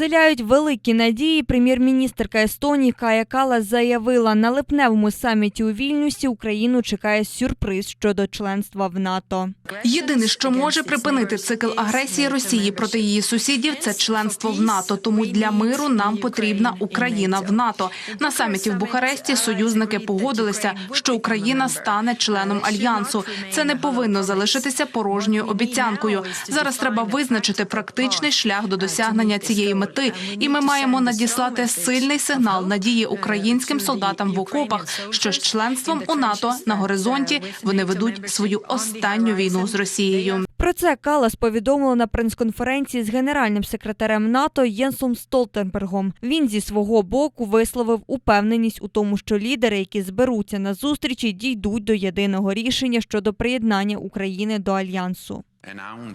Вселяють великі надії. Прем'єр-міністерка Естонії Кая Калас заявила, на липневому саміті у Вільнюсі Україну чекає сюрприз щодо членства в НАТО. Єдине, що може припинити цикл агресії Росії проти її сусідів, це членство в НАТО. Тому для миру нам потрібна Україна в НАТО. На саміті в Бухаресті союзники погодилися, що Україна стане членом альянсу. Це не повинно залишитися порожньою обіцянкою. Зараз треба визначити практичний шлях до досягнення цієї мети, і ми маємо надіслати сильний сигнал надії українським солдатам в окопах, що з членством у НАТО на горизонті вони ведуть свою останню війну з Росією. Про це Калас повідомила на прес-конференції з генеральним секретарем НАТО Єнсом Столтенбергом. Він зі свого боку висловив упевненість у тому, що лідери, які зберуться на зустрічі, дійдуть до єдиного рішення щодо приєднання України до альянсу.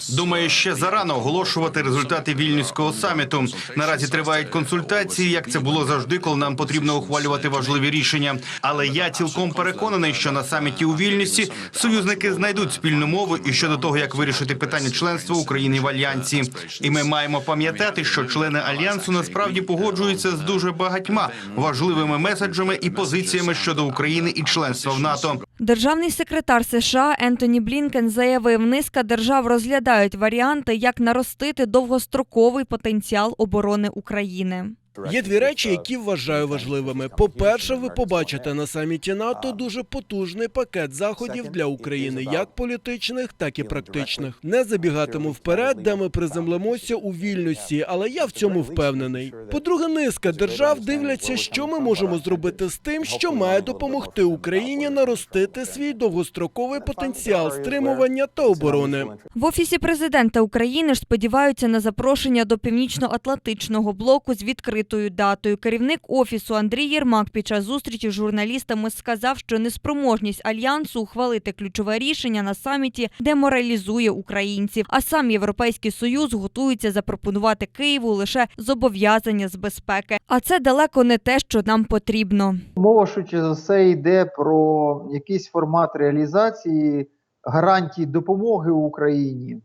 Думаю, ще зарано оголошувати результати вільнюського саміту. Наразі тривають консультації, як це було завжди, коли нам потрібно ухвалювати важливі рішення. Але я цілком переконаний, що на саміті у Вільнюсі союзники знайдуть спільну мову і щодо того, як вирішити питання членства України в альянсі. І ми маємо пам'ятати, що члени альянсу насправді погоджуються з дуже багатьма важливими меседжами і позиціями щодо України і членства в НАТО. Державний секретар США Ентоні Блінкен заявив, низка держав розглядають варіанти, як наростити довгостроковий потенціал оборони України. Є дві речі, які вважаю важливими. По-перше, ви побачите на саміті НАТО дуже потужний пакет заходів для України, як політичних, так і практичних. Не забігатиму вперед, де ми приземлимося у вільнюсі, але я в цьому впевнений. По-друге, низка держав дивляться, що ми можемо зробити з тим, що має допомогти Україні наростити свій довгостроковий потенціал стримування та оборони. В офісі президента України ж сподіваються на запрошення до північно-атлантичного блоку з відкритою датою. Керівник офісу Андрій Єрмак під час зустрічі з журналістами сказав, що неспроможність альянсу ухвалити ключове рішення на саміті деморалізує українців. А сам Європейський союз готується запропонувати Києву лише зобов'язання з безпеки. А це далеко не те, що нам потрібно. Мова швидше за все йде про якийсь формат реалізації гарантій допомоги Україні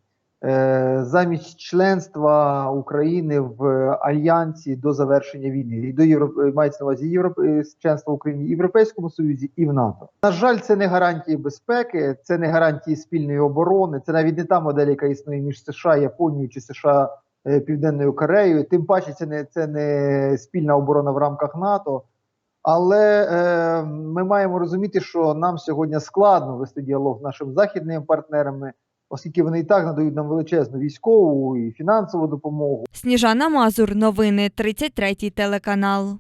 замість членства України в альянсі до завершення війни і до Європ... мається на увазі Європ... е, членства України в Європейському Союзі і в НАТО. На жаль, це не гарантії безпеки, це не гарантії спільної оборони, це навіть не та модель, яка існує між США, Японією чи США. е, Південною Кореєю, тим паче це не це не спільна оборона в рамках НАТО. Але е, ми маємо розуміти, що нам сьогодні складно вести діалог з нашими західними партнерами, оскільки вони і так надають нам величезну військову і фінансову допомогу. Сніжана Мазур, новини 33 телеканал.